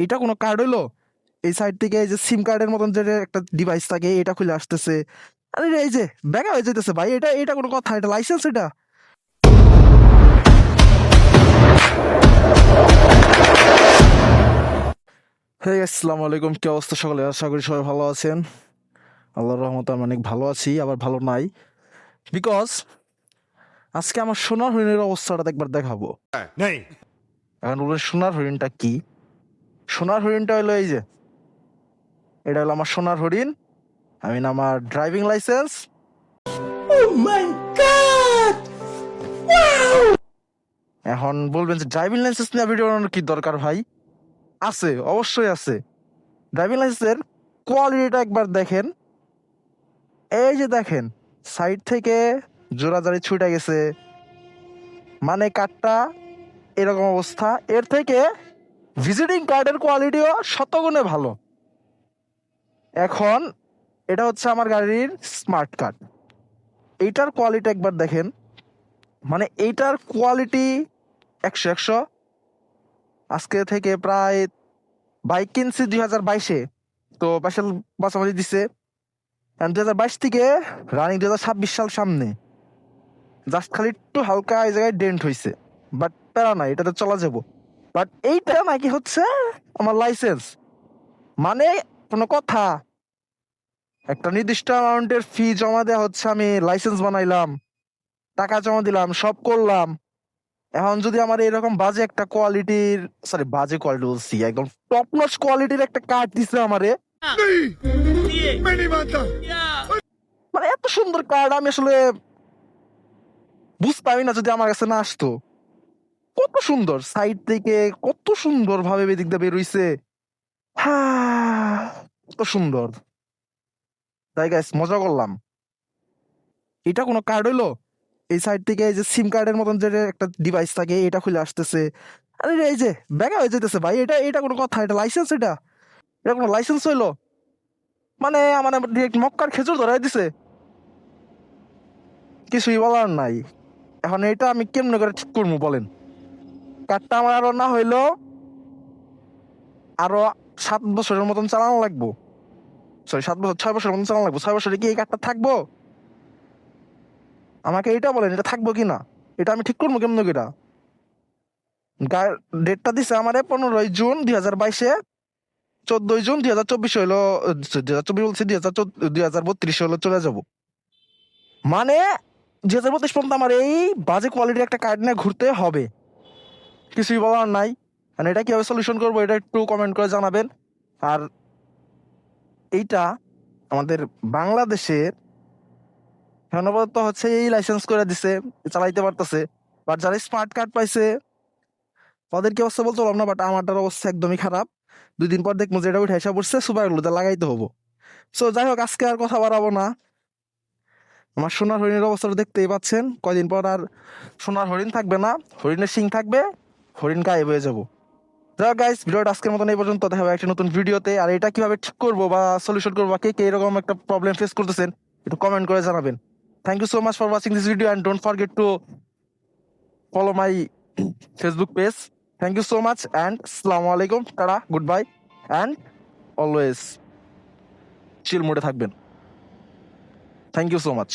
এটা কোনো কার্ড হইল? এই সাইড থেকে এই যে সিম কার্ডের মতন যে একটা ডিভাইস থাকে এটা খুলে আসতেছে। আরে এই যে ব্যাগা হয়ে যেতেছে ভাই এটা এটা কোনো কথা এটা লাইসেন্স এটা? হ্যাঁ আসসালামু আলাইকুম। কি অবস্থা সকলে? আশা করি সবাই ভালো আছেন। আল্লাহর রহমতে আমি অনেক ভালো আছি আবার ভালো নাই। বিকজ আজকে আমার সোনার হরিণের অবস্থাটা একবার দেখাবো। नहीं এখন সোনার হরিণটা কি? সোনার হরিণটা হলো এই যে। এটা হলো আমার সোনার হরিণ। আমি আমার ড্রাইভিং লাইসেন্স এখন বলবেন যে ড্রাইভিং লাইসেন্স নিয়ে ভিডিও বানানোর কি দরকার ভাই? আছে অবশ্যই আছে। ড্রাইভিং লাইসেন্সের কোয়ালিটিটা একবার দেখেন। এই যে দেখেন সাইড থেকে জোড়াজারি ছুটে গেছে। মানে কাঠটা এরকম অবস্থা। এর থেকে ভিজিটিং কার্ডের কোয়ালিটিও শতগুণে ভালো। এখন এটা হচ্ছে আমার গাড়ির স্মার্ট কার্ড এইটার কোয়ালিটি একবার দেখেন। মানে এইটার কোয়ালিটি একশো একশো। আজকে থেকে প্রায় বাইক কিনছি দুই হাজার বাইশে। তো পাশাল মাঝামাঝি দিছে। দুই হাজার বাইশ থেকে রানিং দুই হাজার ছাব্বিশ সাল সামনে। জাস্ট খালি একটু হালকা এই জায়গায় ডেন্ট হয়েছে বাট প্যারা নাই, এটাতে চলা যাব। বাট এইটা নাকি হচ্ছে আমার লাইসেন্স মানে কোনো কথা। একটা নির্দিষ্ট অ্যামাউন্টের ফি জমা দেওয়া হচ্ছে আমি লাইসেন্স বানাইলাম টাকা জমা দিলাম সব করলাম। এখন যদি আমার এরকম বাজে একটা কোয়ালিটির সরি বাজে কোয়ালিটি বলছি একদম টপ নচ কোয়ালিটির একটা কার্ড দিছে আমারে। মানে এত সুন্দর কার্ড আমি আসলে বুঝ পাই না যদি আমার কাছে না আসতো। কত সুন্দর সাইড থেকে কত সুন্দর ভাবে বেদিক দিয়ে বেরোইছে কত সুন্দর। তাই গাইস মজা করলাম। এটা কোনো কার্ড হইল? এই সাইড থেকে এই যে সিম কার্ডের মতন যে একটা ডিভাইস থাকে, এটা খুলে আসতেছে। আরে এই যে ব্যাগা হয়ে যেতেছে ভাই, এটা এটা কোনো কথা, এটা লাইসেন্স এটা? এটা কোনো লাইসেন্স হইল? মানে আমার ডিরেক্ট মক্কার খেজুর ধরাই দিছে। কিছুই বলার নাই। এখন এটা আমি কেমনে করে ঠিক করব বলেন? কারটা আমার আরও না হইল আরও সাত বছরের মতন চালানো লাগবো। সরি সাত বছর, ছয় বছরের মতন চালানো লাগবো। ছয় বছরে কি এই কার্ডটা থাকব? আমাকে এটা বলেন, এটা থাকব কি না? এটা আমি ঠিক করব কেমন এটা ডেটটা দিছে আমারে পনেরোই জুন দুই হাজার বাইশে, চোদ্দই জুন দুই হাজার চব্বিশ হইল, দুই হাজার চব্বিশ বলছি, দুই হাজার দুই হাজার বত্রিশ হলো চলে যাব। মানে দুই হাজার বত্রিশ পর্যন্ত আমার এই বাজে কোয়ালিটির একটা কার্ড নিয়ে ঘুরতে হবে। কিছুই বলার নাই। মানে এটা কীভাবে সলিউশন করব এটা একটু কমেন্ট করে জানাবেন। আর এইটা আমাদের বাংলাদেশের আপাতত হচ্ছে এই লাইসেন্স করে দিছে, চালাইতে পারতেছে। বাট যারা স্মার্ট কার্ড পাইছে তাদের কি অবস্থা বলতে পারলাম না বাট আমারটার অবস্থা একদমই খারাপ। দুই দিন পর দেখব যে এটা উঠে এসে পড়ছে, সুপার লাগাইতে হব। সো যাই হোক, আজকে আর কথা বাড়াবো না। আমার সোনার হরিণের অবস্থাটা দেখতেই পাচ্ছেন। কয়দিন পর আর সোনার হরিণ থাকবে না, হরিণের শিং থাকবে। হরিণ গায়েব হয়ে যাব। যাই গাইস ভিডিওটা আজকের মতন এই পর্যন্ত। দেখা হবে একটা নতুন ভিডিওতে। আর এটা কীভাবে ঠিক করব বা সলিউশন করব বা কে কে এরকম একটা প্রবলেম ফেস করতেছেন, একটু কমেন্ট করে জানাবেন। Thank you so much for watching this video and don't forget to follow my Facebook page thank you so much and আসসালামু আলাইকুম tata good bye and always chill মোডে থাকবেন। Thank you so much